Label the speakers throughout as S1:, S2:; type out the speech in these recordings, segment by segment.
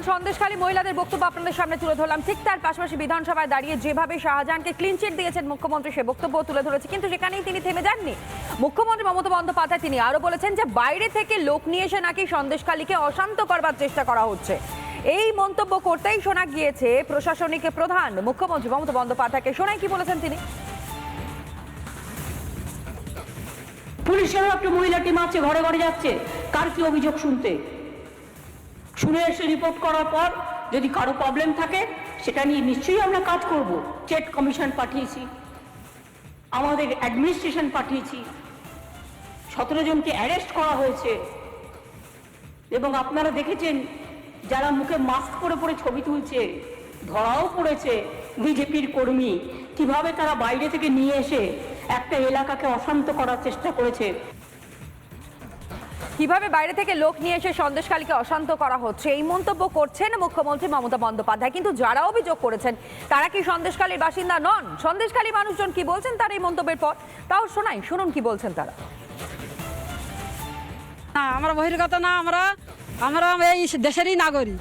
S1: যেমন সন্দেশখালী মহিলাদের বক্তব্য আপনাদের সামনে তুলে ধরলাম। ঠিক তার পাশাপাশি বিধানসভায় দাঁড়িয়ে যেভাবে শাহজাহানকে ক্লিন চিট দিয়েছেন মুখ্যমন্ত্রী, সে বক্তব্য তুলে ধরেছে। কিন্তু সেখানেই তিনি থেমে যাননি। মুখ্যমন্ত্রী মমতা বন্দ্যোপাধ্যায়, তিনি আরও বলেছেন যে, বাইরে থেকে লোক নিয়ে এসে নাকি সন্দেশখালীকে অশান্ত করবার চেষ্টা করা হচ্ছে। এই মন্তব্য করতেই শোনা গিয়েছে প্রশাসনিক প্রধান মুখ্যমন্ত্রী মমতা বন্দ্যোপাধ্যায়কে। শোনাই কি বলেছেন তিনি?
S2: পুলিশেরও একটা মহিলা টিম আছে ঘরে ঘরে যাচ্ছে? কার কি অভিযোগ শুনতে? শুনে এসে রিপোর্ট করার পর যদি কারও প্রবলেম থাকে, সেটা নিয়ে নিশ্চয়ই আমরা কাজ করব। চেট কমিশন পাঠিয়েছি, আমাদের অ্যাডমিনিস্ট্রেশন পাঠিয়েছি, সতেরো জনকে অ্যারেস্ট করা হয়েছে। এবং আপনারা দেখেছেন, যারা মুখে মাস্ক পরে পরে ছবি তুলছে, ধরাও পড়েছে বিজেপির কর্মী। কীভাবে তারা বাইরে থেকে নিয়ে এসে একটা এলাকাকে অশান্ত করার চেষ্টা করেছে।
S1: কীভাবে বাইরে থেকে লোক নিয়ে এসে সন্দেশকালীকে অশান্ত করা হচ্ছে? এই মন্তব্য করছেন মুখ্যমন্ত্রী মমতা বন্দ্যোপাধ্যায়। কিন্তু যারা অভিযোগ করেছেন তারা কি সন্দেশকালীর বাসিন্দা নন? সন্দেশকালী মানুষজন কি বলছেন তার এই মন্তব্যের পর? তাও শোনাই শুনুন কি বলছেন তারা।
S3: না আমরা বহির্গত না আমরা আমরা এই দেশেরই নাগরিক।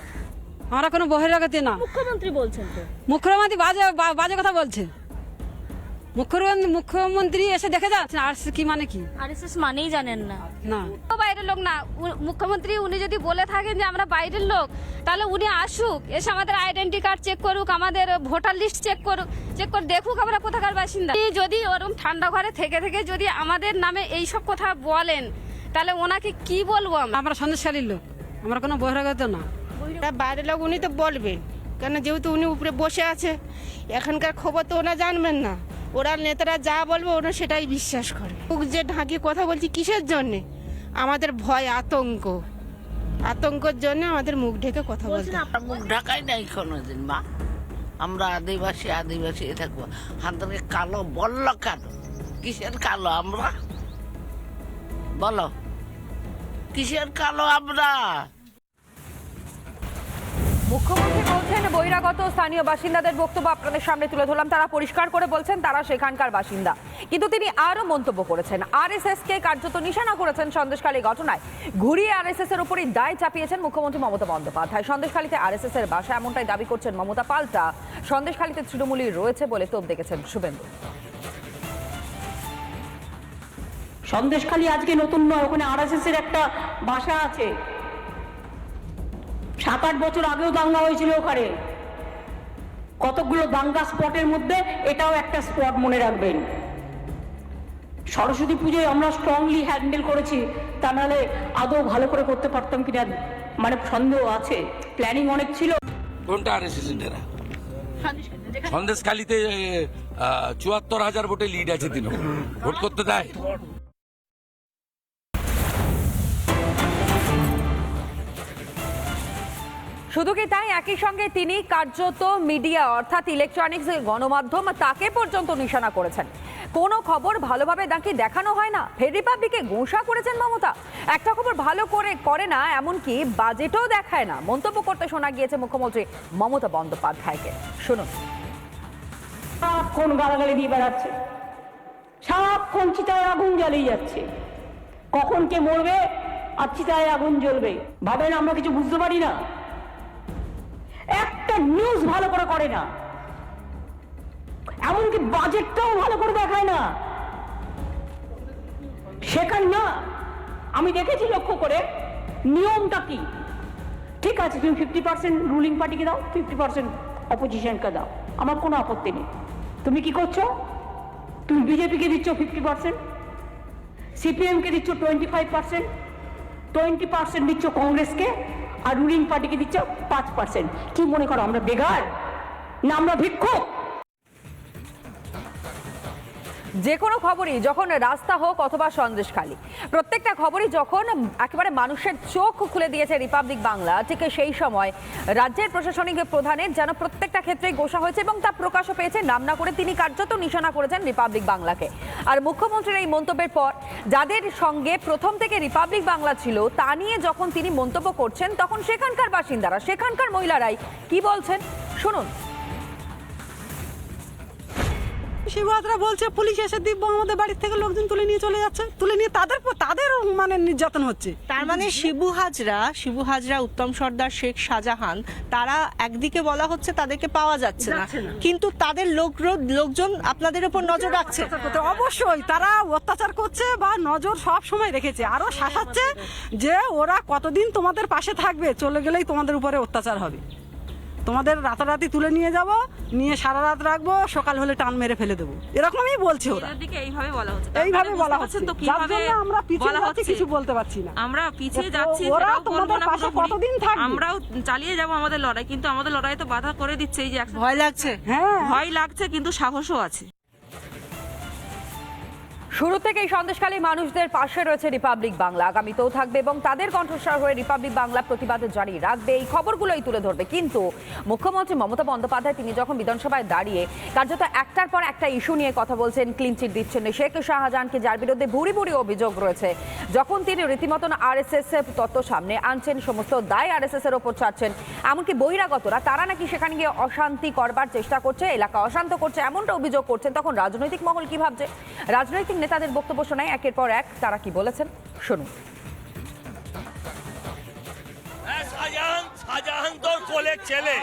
S3: আমরা কোনো বহিরাগত না।
S4: মুখ্যমন্ত্রী বলছেন তো।
S3: মুখ্যমন্ত্রী বাজে বাজে কথা বলছে। মুখ্যমন্ত্রী মুখ্যমন্ত্রী এসে দেখে যাচ্ছে আর কি মানে কি?
S4: আরএসএস মানেই জানেন না।
S3: না।
S5: বাইরের লোক না। মুখ্যমন্ত্রী উনি যদি বলে থাকেন যে আমরা বাইরের লোক তাহলে উনি আসুক। এসে আমাদের আইডেন্টি কার্ড চেক করুক আমাদের ভোটার লিস্ট চেক করুক চেক করে দেখুক আমরা কোথাকার বাসিন্দা। যদি ওরকম ঠান্ডা ঘরে থেকে থেকে যদি আমাদের নামে এই সব কথা বলেন তাহলে ওনাকে কি বলব আমরা?
S3: আমরা সন্দেশকালীর লোক। আমরা কোনো বহিরাগত না।
S6: বাইরের লোক উনি তো বলবেন কেন যেহেতু উনি উপরে বসে আছে এখানকার খবর তো ওনা জানবেন না। ওরা নেতারা যা বলবে ওরা সেটাই বিশ্বাস করে। মুখ যে ঢাকিয়ে কথা বলছি কিসের জন্যে? আমাদের ভয় আতঙ্ক। আতঙ্কর জন্য আমাদের মুখ ঢেকে কথা।
S7: আমরা মুখ ঢাকাই নাই কোনোদিন মা। আমরা আদিবাসী আদিবাসী থাকব। হাতকে কালো বলল কালো কিসের কালো আমরা? বলো কিসের কালো আমরা?
S1: মুখ্যমন্ত্রী বলছেন বহিরাগত স্থানীয় বাসিন্দাদের বক্তব্য আপনাদের সামনে তুলে ধরলাম। তারা পরিষ্কার করে বলছেন, তারা সেখানকার বাসিন্দা। কিন্তু তিনি আরও মন্তব্য করেছেন। আরএসএস কে কার্যত নিশানা করেছেন সন্দেশখালী ঘটনায়। ঘুরিয়ে আরএসএস এর উপরই দায় চাপিয়েছেন মুখ্যমন্ত্রী মমতা বন্দ্যোপাধ্যায়। সন্দেশখালীতে আরএসএস এর বাসা এমনটাই দাবি করছেন মমতা পাল্টা। সন্দেশখালীতে তৃণমূলী রয়েছে বলে তোপ দেখেছেন শুভেন্দু।
S2: সন্দেশখালী আজকে নতুন নয়, ওখানে আরএসএস এর একটা ভাষা আছে। সাত আট বছর আগেও দাঙ্গা হয়েছিল ওখানে। কতগুলো দাঙ্গা স্পটের মধ্যে এটাও একটা স্পট মনে রাখবেন। সরস্বতী পুজোয় আমরা স্ট্রংলি হ্যান্ডেল করেছি তা নাহলে আদৌ ভালো করে করতে পারতাম কিনা মানে সন্দেহ আছে। প্ল্যানিং অনেক ছিল।
S8: কোনটা আর এরা সন্দেশখালিতে চুয়াত্তর হাজার ভোটে লিড আছে তৃণমূল ভোট করতে দেয়?
S1: শুধু কি তাই? একই সঙ্গে তিনি কার্যত মিডিয়া, অর্থাৎ ইলেকট্রনিক্স গণমাধ্যম, তাকে পর্যন্ত নিশানা করেছেন। কোনো খবর ভালোভাবে নাকি দেখানো হয় না। ফের রিপাবলিকে ঘোষা করেছেন মমতা। একটা খবর ভালো করে করে না, এমনকি বাজেটও দেখায় না। মন্তব্য করতে শোনা গিয়েছে মুখ্যমন্ত্রী মমতা বন্দ্যোপাধ্যায়কে। শুনুন।
S2: সারাক্ষণ গালাগালি দিয়ে বেড়াচ্ছে। সারাক্ষণ চিতায় আগুন জ্বালিয়ে যাচ্ছে। কখন কে মরবে আর চিতায় আগুন জ্বলবে? ভাবেন আমরা কিছু বুঝতে পারি না? একটা নিউজ ভালো করে করে না। এমনকি বাজেটটাও ভালো করে দেখায় না। শেখান না, আমি দেখেছি লক্ষ্য করে, নিয়মটা কি? ঠিক আছে, তুমি ফিফটি পার্সেন্ট রুলিং পার্টিকে দাও ফিফটি পার্সেন্ট অপোজিশনকে দাও, আমার কোনো আপত্তি নেই। তুমি কি করছ? তুমি বিজেপিকে দিচ্ছ ফিফটি পার্সেন্ট সিপিএমকে দিচ্ছ twenty five percent twenty percent দিচ্ছ কংগ্রেসকে আর রুলিং পার্টিকে দিচ্ছে পাঁচ পার্সেন্ট কি মনে করো, আমরা বেগার না আমরা ভিক্ষুক?
S1: যে কোনো খবরই, যখন রাস্তা হোক অথবা সন্দেশখালী। প্রত্যেকটা খবরই যখন একেবারে মানুষের চোখ খুলে দিয়েছে রিপাবলিক বাংলা ঠিক সেই সময় রাজ্যের প্রশাসনিক প্রধানের যেন প্রত্যেকটা ক্ষেত্রেই গোসা হয়েছে এবং তা প্রকাশও পেয়েছে। নাম না করে তিনি কার্যত নিশানা করেছেন রিপাবলিক বাংলাকে আর মুখ্যমন্ত্রীর এই মন্তব্যের পর যাদের সঙ্গে প্রথম থেকে রিপাবলিক বাংলা ছিল, তা নিয়ে যখন তিনি মন্তব্য করছেন, তখন সেখানকার বাসিন্দারা, সেখানকার মহিলারাই কি বলছেন? শুনুন।
S9: শিবহাজরা বলছে পুলিশ এসে দিব্য আমাদের বাড়ির থেকে লোকজন তুলে নিয়ে চলে যাচ্ছে। তুলে নিয়ে তাদের তাদের মানে নির্যাতন হচ্ছে।
S10: তার মানে শিবু হাজরা শিবু হাজরা উত্তম সর্দার শেখ শাহজাহান তারা একদিকে বলা হচ্ছে তাদেরকে পাওয়া যাচ্ছে না। কিন্তু তাদের লোক লোকজন আপনাদের উপর নজর রাখছে।
S9: অবশ্যই তারা অত্যাচার করছে বা নজর সব সময় রেখেছে। আরও শাসাচ্ছে যে ওরা কতদিন তোমাদের পাশে থাকবে চলে গেলেই তোমাদের উপরে অত্যাচার হবে। তোমাদের রাতারাতি তুলে নিয়ে যাব নিয়ে সারা রাত রাখব সকাল হলে টান মেরে ফেলে দেবো। এরকমই বলছে ওরা।
S11: এইভাবে বলা হচ্ছে।
S9: এইভাবে বলা হচ্ছে।
S11: তো কীভাবে
S9: আমরা পিছিয়ে যাচ্ছি কিছু বলতে পারছি না।
S11: আমরা পিছিয়ে যাচ্ছি
S9: ওরা তোমাদের পাশে কতদিন থাকবে?
S11: আমরাও চালিয়ে যাব আমাদের লড়াই কিন্তু আমাদের লড়াই তো বাধা করে দিচ্ছে এই যে
S10: ভয় লাগছে।
S9: হ্যাঁ।
S11: ভয় লাগছে কিন্তু সাহসও আছে।
S1: শুরু থেকেই সন্দেশখালী মানুষদের পাশে রয়েছে রিপাবলিক বাংলা। আগামীতেও থাকবে এবং তাদের কণ্ঠস্বর হয়ে রিপাবলিক বাংলা প্রতিবাদ জারি রাখবে। এই খবরগুলোই তুলে ধরবে। কিন্তু মুখ্যমন্ত্রী মমতা বন্দ্যোপাধ্যায় তিনি যখন বিধানসভায় দাঁড়িয়ে কার্যত একটার পর একটা ইস্যু নিয়ে কথা বলছেন ক্লিনচিট দিচ্ছেন, শেখ শাহজাহানকে যার বিরুদ্ধে ভুরি ভুরি অভিযোগ রয়েছে, যখন তিনি রীতিমতন আরএসএস তত্ত্ব সামনে আনছেন, সমস্ত দায় আরএসএস এর ওপর ছাড়ছেন, এমনকি বহিরাগতরা, তারা নাকি সেখানে গিয়ে অশান্তি করবার চেষ্টা করছে, এলাকা অশান্ত করছে, এমনটা অভিযোগ করছেন, তখন রাজনৈতিক মহল কি ভাবছে? রাজনৈতিক নেতাদের বক্তব্য শোনায় একের পর এক। তারা কি বলেছেন? শুনুন।
S12: শাহজাহান শাহজাহান কোলের ছেলে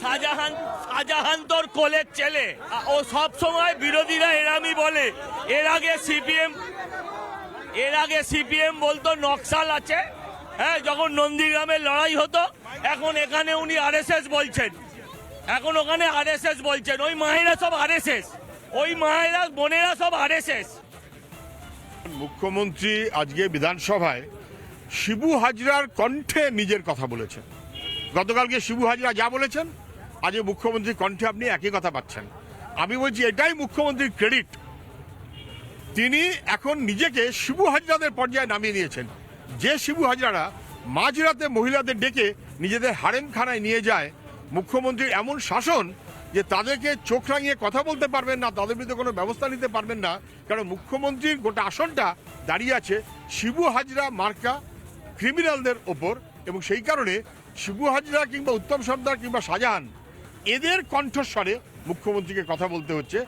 S12: শাহজাহান কোলের ছেলে ও বিরোধীরা বলে। এর আগে এর আগে বলতো নকশাল আছে। হ্যাঁ যখন নন্দীগ্রামে লড়াই হতো, এখন এখানে উনি আরএসএস বলছেন। এখন ওখানে আরএসএস বলছেন। ওই মাহিনা সব আরএসএস। ওই মায়েরা, বোনেরা সব আরএসএস
S13: মুখ্যমন্ত্রী আজকে বিধানসভায় শিবু হাজরার কণ্ঠে নিজের কথা বলেছেন। গতকালকে শিবু হাজরা যা বলেছেন আজকে মুখ্যমন্ত্রীর কণ্ঠে আপনি একই কথা পাচ্ছেন। আমি বলছি, এটাই মুখ্যমন্ত্রীর ক্রেডিট তিনি এখন নিজেকে শিবু হাজরাদের পর্যায়ে নামিয়ে নিয়েছেন। যে শিবু হাজরারা মাঝরাতে মহিলাদের ডেকে নিজেদের হারেমখানায় নিয়ে যায়, মুখ্যমন্ত্রীর এমন শাসন যে তাদেরকে চোখ রাঙিয়ে কথা বলতে পারবেন না, তাদের বিরুদ্ধে কোনো ব্যবস্থা নিতে পারবেন না, কারণ মুখ্যমন্ত্রীর গোটা আসনটা দাঁড়িয়ে আছে শিবু হাজরা মার্কা ক্রিমিনালদের ওপর, এবং সেই কারণে শিবু হাজরা কিংবা উত্তম সর্দার কিংবা শাহজাহান, এদের কণ্ঠস্বরে মুখ্যমন্ত্রীকে কথা বলতে হচ্ছে।